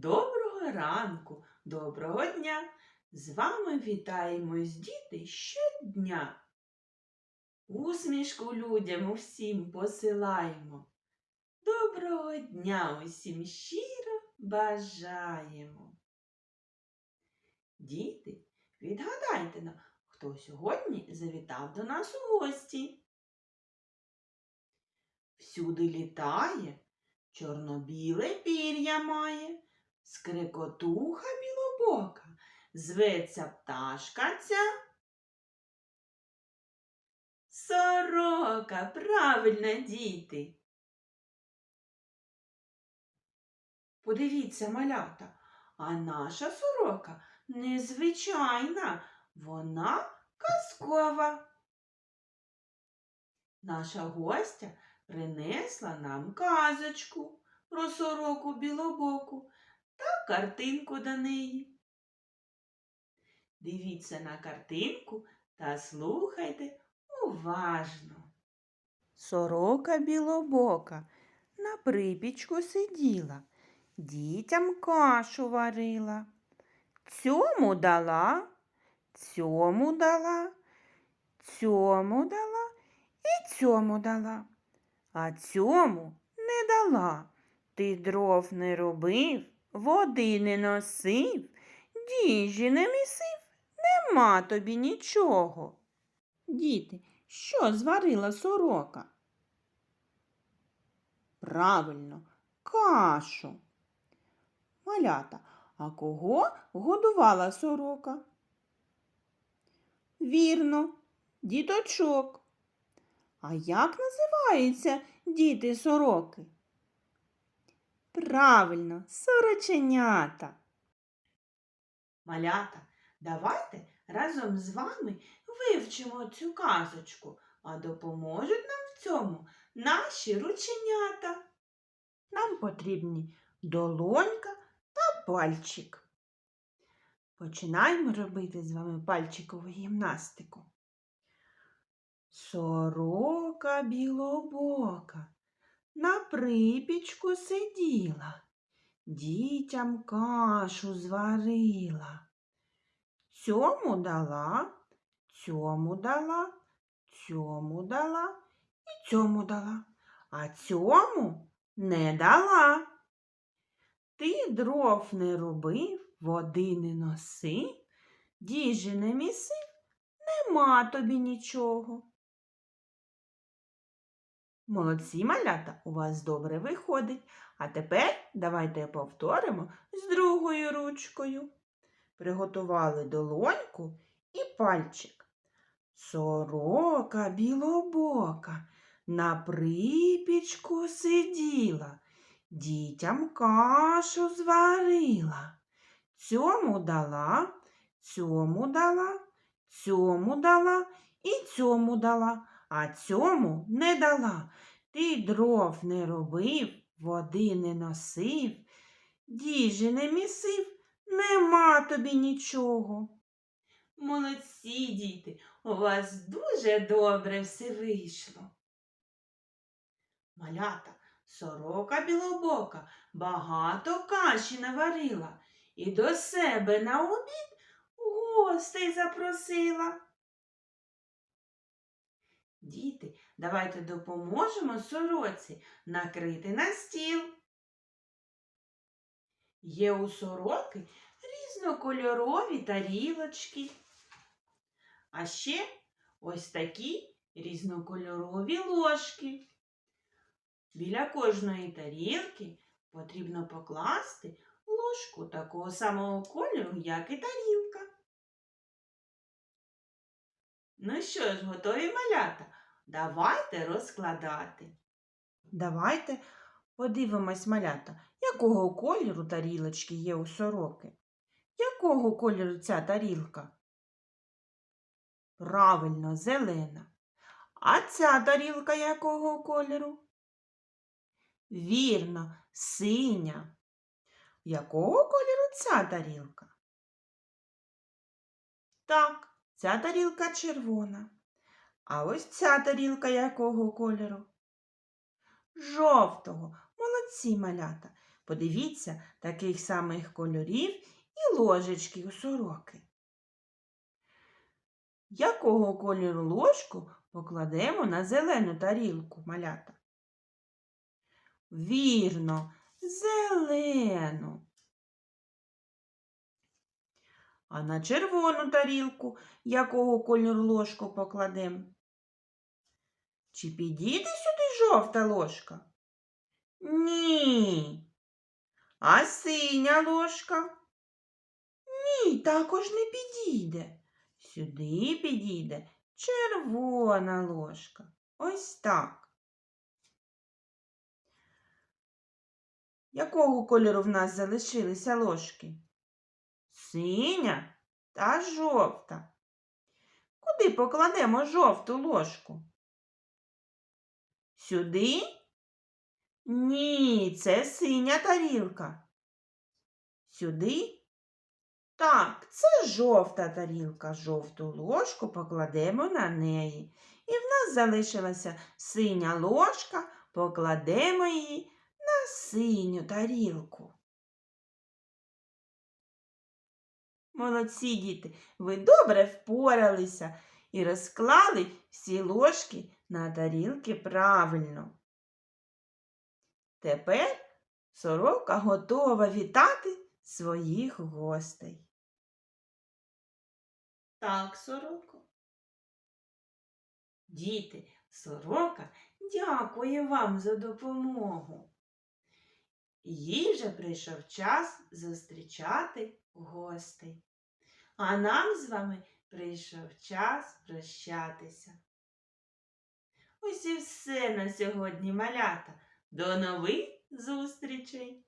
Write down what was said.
Доброго ранку, доброго дня! З вами вітаємось, діти, щодня. Усмішку людям усім посилаємо. Доброго дня усім щиро бажаємо. Діти, відгадайте нам, хто сьогодні завітав до нас у гості. Всюди літає, чорно-біле пір'я має, скрикотуха білобока, зветься пташка ця. Сорока, правильно, діти. Подивіться, малята, а наша сорока незвичайна, вона казкова. Наша гостя принесла нам казочку про сороку білобоку та картинку до неї. Дивіться на картинку та слухайте уважно. Сорока білобока на припічку сиділа, дітям кашу варила. Цьому дала, цьому дала, цьому дала і цьому дала, а цьому не дала. Ти дров не робив, води не носив, діжі не місив, нема тобі нічого. Діти, що зварила сорока? Правильно, кашу. Малята, а кого годувала сорока? Вірно, діточок. А як називаються діти сороки? Правильно, сороченята. Малята, давайте разом з вами вивчимо цю казочку, а допоможуть нам в цьому наші рученята. Нам потрібні долонька та пальчик. Починаємо робити з вами пальчикову гімнастику. Сорока білобока на припічку сиділа, дітям кашу зварила. Цьому дала, цьому дала, цьому дала і цьому дала, а цьому не дала. Ти дров не робив, води не носив, діжі не місив, нема тобі нічого. Молодці малята, у вас добре виходить. А тепер давайте повторимо з другою ручкою. Приготували долоньку і пальчик. Сорока білобока на припічку сиділа, дітям кашу зварила. Цьому дала, цьому дала, цьому дала і цьому дала а цьому не дала. Ти дров не робив, води не носив, діжі не місив, нема тобі нічого. Молодці, діти, у вас дуже добре все вийшло. Малята, сорока білобока багато каші наварила і до себе на обід гостей запросила. Діти, давайте допоможемо сороці накрити на стіл. Є у сороки різнокольорові тарілочки. А ще ось такі різнокольорові ложки. Біля кожної тарілки потрібно покласти ложку такого самого кольору, як і тарілка. Ну що ж, готові малята? Давайте розкладати. Давайте подивимось малята, якого кольору тарілочки є у сороки. Якого кольору ця тарілка? Правильно, зелена. А ця тарілка якого кольору? Вірно, синя. Якого кольору ця тарілка? Так, ця тарілка червона. А ось ця тарілка якого кольору? Жовтого. Молодці малята. Подивіться, таких самих кольорів і ложечки у сороки. Якого кольору ложку покладемо на зелену тарілку, малята? Вірно, зелену. А на червону тарілку якого кольору ложку покладемо? Чи підійде сюди жовта ложка? Ні. А синя ложка? Ні, також не підійде. Сюди підійде червона ложка. Ось так. Якого кольору в нас залишилися ложки? Синя та жовта. Куди покладемо жовту ложку? Сюди? Ні, це синя тарілка. Сюди? Так, це жовта тарілка. Жовту ложку покладемо на неї. І в нас залишилася синя ложка, покладемо її на синю тарілку. Молодці діти, ви добре впоралися і розклали всі ложки на тарілки правильно. Тепер сорока готова вітати своїх гостей. Так, сороко. Діти, сорока дякує вам за допомогу. Їй вже прийшов час зустрічати гостей. А нам з вами прийшов час прощатися. Ось і все на сьогодні, малята. До нових зустрічей!